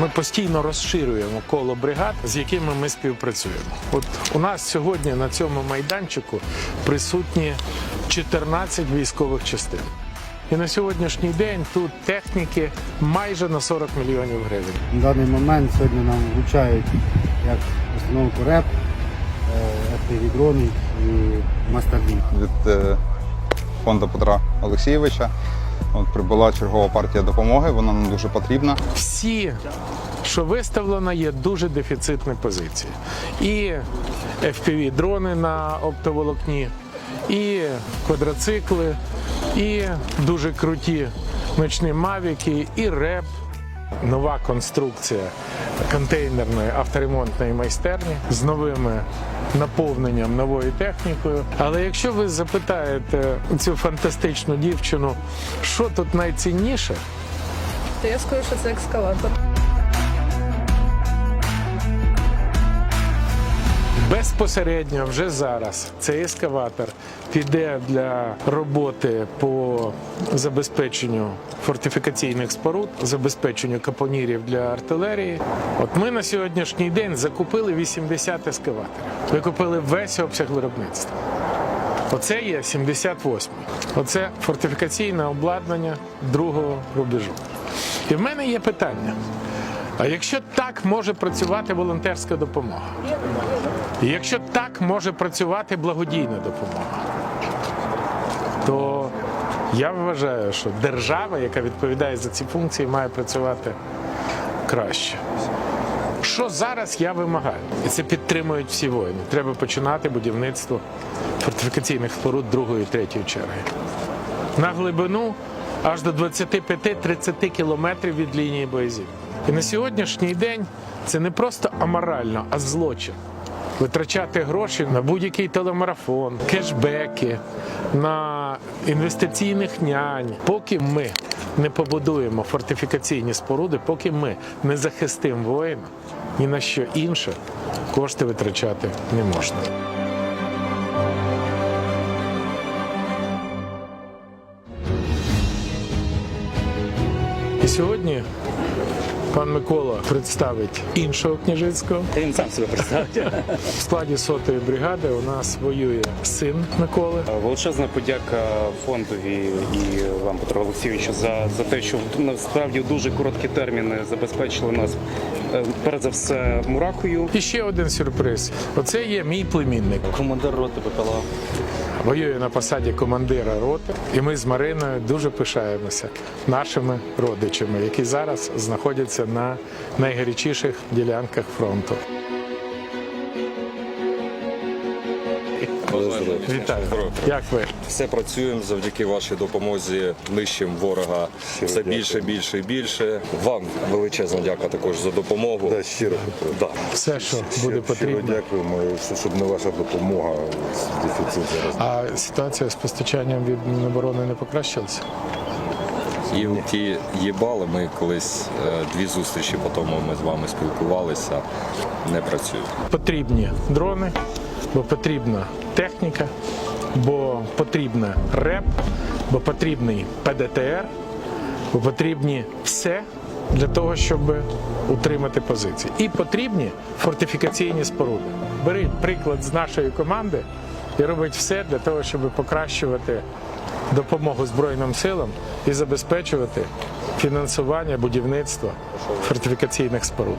Ми постійно розширюємо коло бригад, з якими ми співпрацюємо. От у нас сьогодні на цьому майданчику присутні 14 військових частин. І на сьогоднішній день тут техніки майже на 40 мільйонів гривень. На даний момент сьогодні нам вручають як установку РЕП, FPV-дрони і Мастерлін. від е, фонду Петра Олексійовича. От прибула чергова партія допомоги, вона нам дуже потрібна. всі, що виставлено, є дуже дефіцитні позиції. І FPV-дрони на оптоволокні, і квадроцикли, і дуже круті ночні мавіки, і реп. Нова конструкція контейнерної авторемонтної майстерні з новими наповненням новою технікою. Але якщо ви запитаєте цю фантастичну дівчину, що тут найцінніше, То я скажу, що це екскаватор. Безпосередньо вже зараз цей ескаватор піде для роботи по забезпеченню фортифікаційних споруд, забезпеченню капонірів для артилерії. От ми на сьогоднішній день закупили 80 ескаваторів. Ви купили весь обсяг виробництва. Оце є 78. Оце фортифікаційне обладнання другого рубежу. І в мене є питання. А якщо так може працювати волонтерська допомога? Якщо так може працювати благодійна допомога, то я вважаю, що держава, яка відповідає за ці функції, має працювати краще. Що зараз я вимагаю? І це підтримують всі воїни. Треба починати будівництво фортифікаційних споруд другої і третьої черги. На глибину аж до 25-30 кілометрів від лінії боязів. І на сьогоднішній день це не просто аморально, а злочин. Витрачати гроші на будь-який телемарафон, кешбеки, на інвестиційних нянь. Поки ми не побудуємо фортифікаційні споруди, поки ми не захистимо воїна, ні на що інше кошти витрачати не можна. І сьогодні пан Микола представить іншого княжицького. Він сам себе представить. В складі сотої бригади у нас воює син Миколи. Величезна подяка фондові і вам, Петро Олексійовичу, за, за те, що насправді в дуже короткі терміни забезпечили нас е, перш за все муракою. І ще один сюрприз. Оце є мій племінник. Командир роти БПЛА. Воює на посаді командира роти, і ми з Мариною дуже пишаємося нашими родичами, які зараз знаходяться на найгарячіших ділянках фронту. Вітаю! Як ви? Все працюємо завдяки вашій допомозі. Нищимо ворога все більше, більше і більше. Вам величезна дяка також за допомогу. Да, щиро Да. Все, що буде щиро потрібно. дякуємо, щоб не ваша допомога, дефіцит зараз. А ситуація з постачанням від Міноборони не покращилася? Їм ті їбали. Ми колись е, дві зустрічі по тому ми з вами спілкувалися. Не працюють. Потрібні дрони, бо потрібна техніка, бо потрібна РЕП, бо потрібний ПДТР, бо потрібні все для того, щоб утримати позиції. І потрібні фортифікаційні споруди. Беріть приклад з нашої команди і робить все для того, щоб покращувати допомогу Збройним силам і забезпечувати фінансування будівництва фортифікаційних споруд.